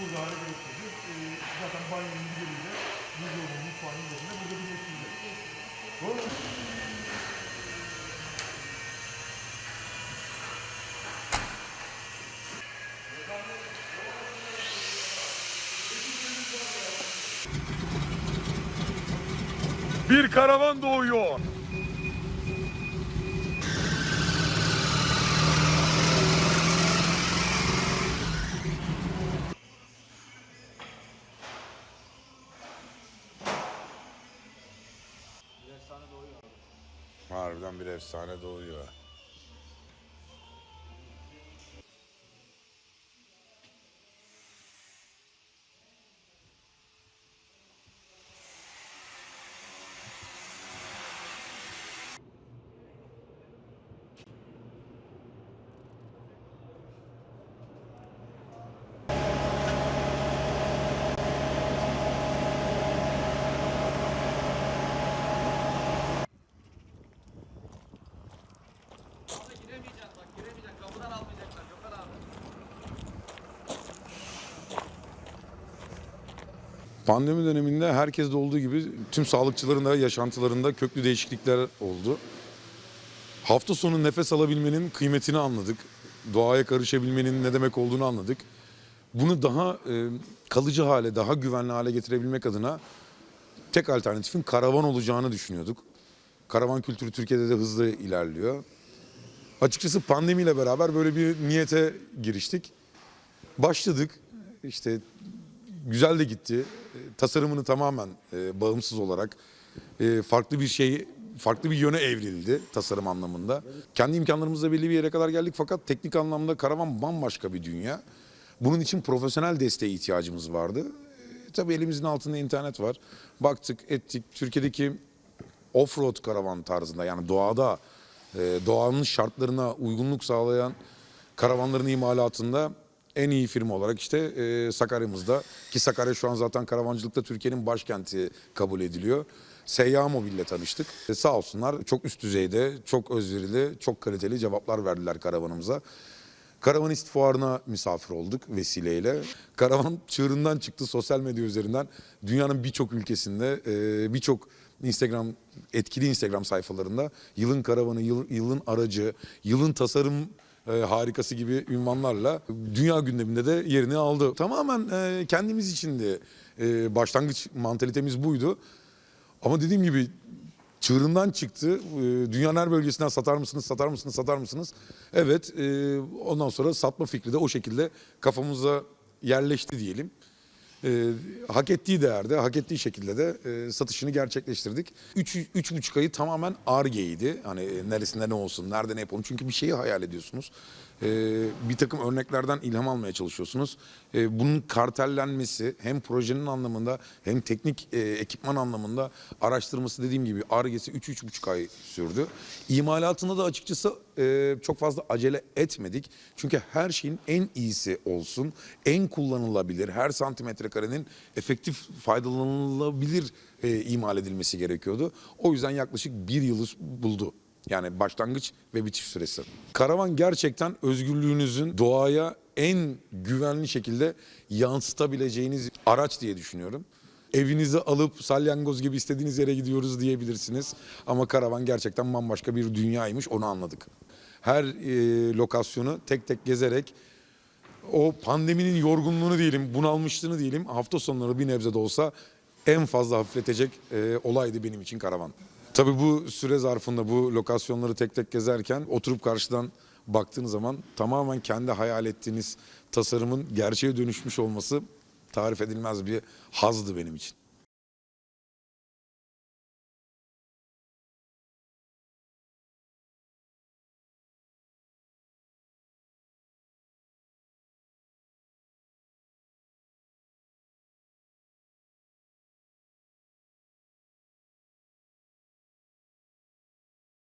burada hale getirdik. Ee, zaten banyonun üzerinde, buzdolabının mutfağın üzerinde burada birleştirdik. Doğru mu? Bir karavan doğuyor. Harbiden bir efsane doğuyor. Kapıdan almayacaklar. Gökhan abi. Pandemi döneminde herkeste olduğu gibi tüm sağlıkçıların da yaşantılarında köklü değişiklikler oldu. Hafta sonu nefes alabilmenin kıymetini anladık. Doğaya karışabilmenin ne demek olduğunu anladık. Bunu daha e, kalıcı hale, daha güvenli hale getirebilmek adına tek alternatifin karavan olacağını düşünüyorduk. Karavan kültürü Türkiye'de de hızlı ilerliyor. Açıkçası pandemiyle beraber böyle bir niyete giriştik. Başladık. İşte güzel de gitti. E, Tasarımını tamamen e, bağımsız olarak e, farklı bir şey, farklı bir yöne evrildi tasarım anlamında. Kendi imkanlarımızla belli bir yere kadar geldik fakat teknik anlamda karavan bambaşka bir dünya. Bunun için profesyonel desteğe ihtiyacımız vardı. E, tabii elimizin altında internet var. Baktık, ettik. Türkiye'deki off-road karavan tarzında yani doğada doğanın şartlarına uygunluk sağlayan karavanların imalatında en iyi firma olarak işte e, Sakarya'mızda ki Sakarya şu an zaten karavancılıkta Türkiye'nin başkenti kabul ediliyor. Seyyah Mobil'le tanıştık. E, sağ olsunlar çok üst düzeyde, çok özverili, çok kaliteli cevaplar verdiler karavanımıza. Karavanist fuarına misafir olduk vesileyle. Karavan çığırından çıktı sosyal medya üzerinden. Dünyanın birçok ülkesinde, e, birçok Instagram, etkili Instagram sayfalarında yılın karavanı, yıl- yılın aracı, yılın tasarım e, harikası gibi ünvanlarla dünya gündeminde de yerini aldı. Tamamen e, kendimiz için de e, başlangıç mantalitemiz buydu. Ama dediğim gibi çığırından çıktı. Ee, Dünyanın her bölgesinden satar mısınız, satar mısınız, satar mısınız? Evet, e, ondan sonra satma fikri de o şekilde kafamıza yerleşti diyelim. Ee, hak ettiği değerde, hak ettiği şekilde de e, satışını gerçekleştirdik. Üç, üç buçuk ayı tamamen ARGE'ydi. Hani e, neresinde ne olsun, nerede ne yapalım. Çünkü bir şeyi hayal ediyorsunuz. Ee, bir takım örneklerden ilham almaya çalışıyorsunuz. Ee, bunun kartellenmesi hem projenin anlamında hem teknik e, ekipman anlamında araştırması dediğim gibi ARGE'si 3-3,5 ay sürdü. İmalatında da açıkçası e, çok fazla acele etmedik. Çünkü her şeyin en iyisi olsun, en kullanılabilir, her santimetre karenin efektif faydalanılabilir e, imal edilmesi gerekiyordu. O yüzden yaklaşık bir yılı buldu. Yani başlangıç ve bitiş süresi. Karavan gerçekten özgürlüğünüzün doğaya en güvenli şekilde yansıtabileceğiniz araç diye düşünüyorum. Evinizi alıp salyangoz gibi istediğiniz yere gidiyoruz diyebilirsiniz. Ama karavan gerçekten bambaşka bir dünyaymış onu anladık. Her e, lokasyonu tek tek gezerek o pandeminin yorgunluğunu diyelim, bunalmışlığını diyelim hafta sonları bir nebze de olsa en fazla hafifletecek e, olaydı benim için karavan. Tabii bu süre zarfında bu lokasyonları tek tek gezerken oturup karşıdan baktığınız zaman tamamen kendi hayal ettiğiniz tasarımın gerçeğe dönüşmüş olması tarif edilmez bir hazdı benim için.